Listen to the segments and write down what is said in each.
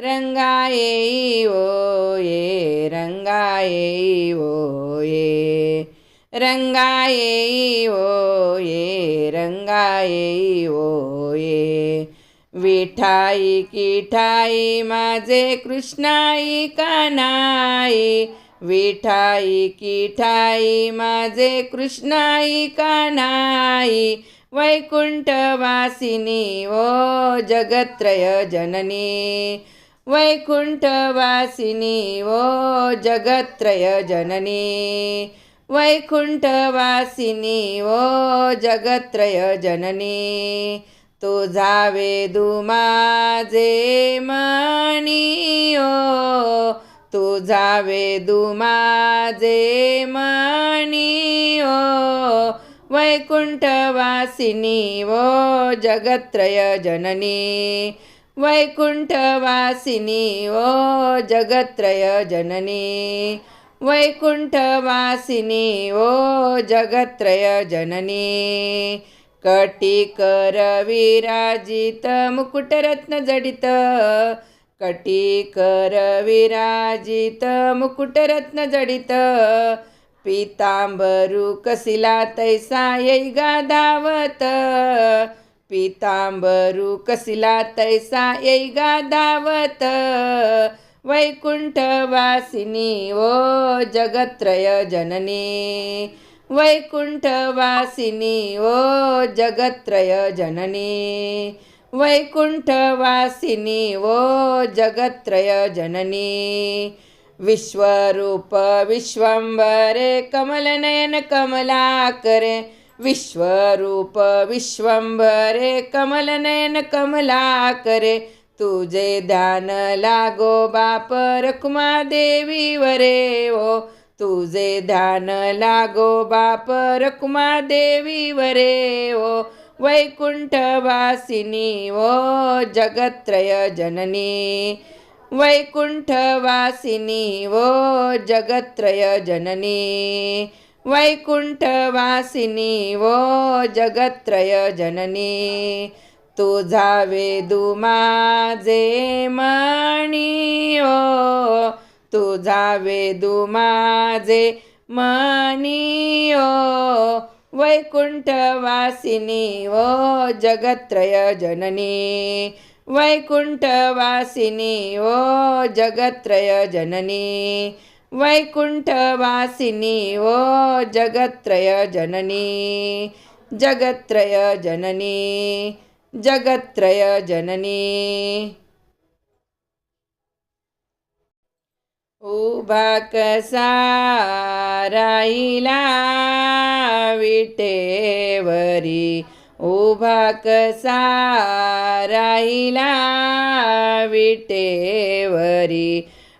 रंगा येई ओ ये रंगा येई ओ ये रंगा ओ ये रंगा येई ओ ये विठाई किठाई माझे कृष्णाई कानाई। विठाई किठाई माझे कृष्णाई कानाई। वैकुंठवासिनी ओ जगत्रय जननी। वैकुण्ठवासिनी वो जगत्रय जननी। वैकुण्ठवासिनी वो जगत्रय जननी। तुझा वेदू माझे मणियो तुझा वेदू माझे मणियो ओ वो ओ जगत्रय जननी। वैकुण्ठवासिनी ओ जगत्रय जननी। वैकुण्ठवासिनी ओ जगत्रय जननी। कटिकर विराजित मुकुटरत्न जडित। कटिकर विराजित मुकुटरत्न जडित। पितांबरू कसिला तैसा गाधावत पितांबरू कसिला तैसा येई गाधावत वैकुंठवासिनी ओ जगत्रय जननी. वैकुंठवासिनी ओ जगत्रय जननी. वैकुंठवासिनी ओ जगत्रय जननी. विश्वरूप विश्वंबरे कमलनयन कमलाकरे. विश्वरूप विश्वंभरे कमलनयन कमलाकरे तुझे ध्यान लागो बाप रखुमा देवी वरे ओ तुझे ध्यान लागो बाप रखुमा देवी वरे ओ वैकुंठवासिनी ओ जगत्रय जननी वैकुंठवासिनी ओ जगत्रय जननी। वैकुंठवासिनी वो जगत्रय जननी तुझा वेदू माझे मणी ओ तुझा वेदू माझे मणी ओ वैकुंठवासिनी ओ जगत्रय जननी वैकुंठवासिनी ओ जगत्रय जननी। वैकुण्ठवासिनी ओ जगत्रय जननी जगत्रय जननी जगत्रय जननी। उभा कसा राहिला विटेवरी उभा कसा राहिला विटेवरी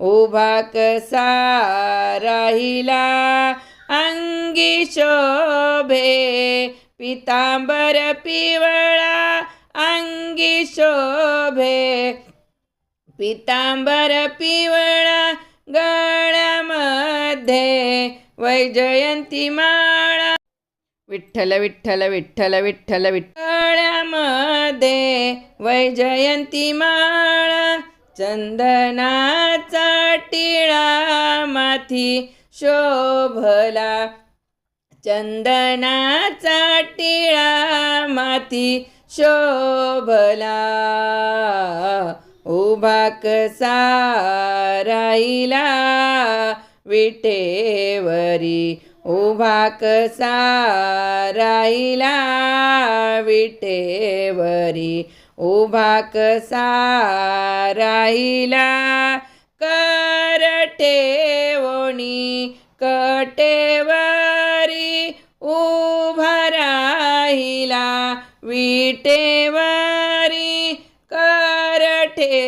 उभा कसा राहिला अंगी शोभे पितांबर पिवळा अंगी शोभे. पितांबर पिवळा गळ्यामध्ये वैजयंती माळा. विठ्ठल विठ्ठल विठ्ठल विठ्ठल विठ्ठळ्यामध्ये वैजयंती माळा. चंदनाचा टिळा माथी शोभला. चंदनाचा टिळा माथी शोभला. उभा कसा राहिला विटेवरी. उभा कसा राहिला विटेवरी. उभा कसा राहिला करटेवणी कटेवारी उभा राहिला विटेवारी करठेवणी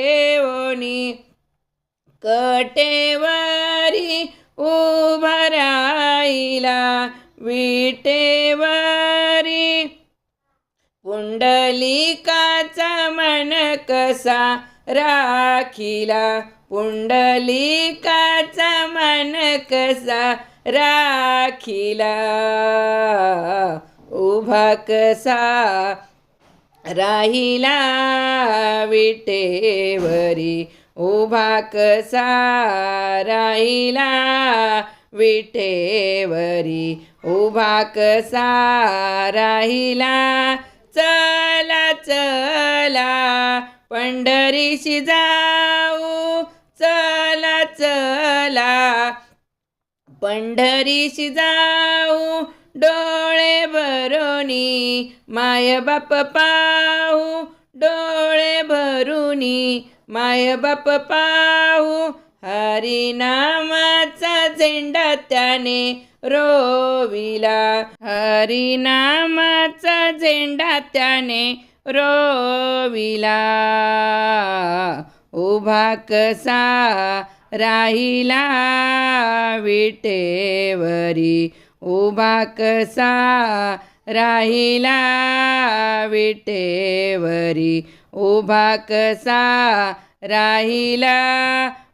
कटेवारी विठेवरी उभा राहिला विटेवारी पुंडलिकाचा मन कसा राखिला? पुंडलिकाचा मन कसा राखिला? उभा कसा राहिला विटेवरी? उभा कसा राहिला विटेवरी? उभा कसा राहिला चला चला पंढरीशी जाऊ. चला चला पंढरीशी जाऊ. डोळे भरोनी माय बाप पाहू. डोळे भरुनी माय बाप पाहू. हरिनामाचा झेंडा त्याने रोविला. हरिनामाचा झेंडा त्याने रोविला. उभा कसा राहिला विटेवरी. उभा कसा राहिला विटेवरी. उभा कसा राहिला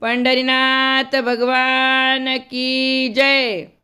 પંઢરીનાથ ભગવાન કી જય.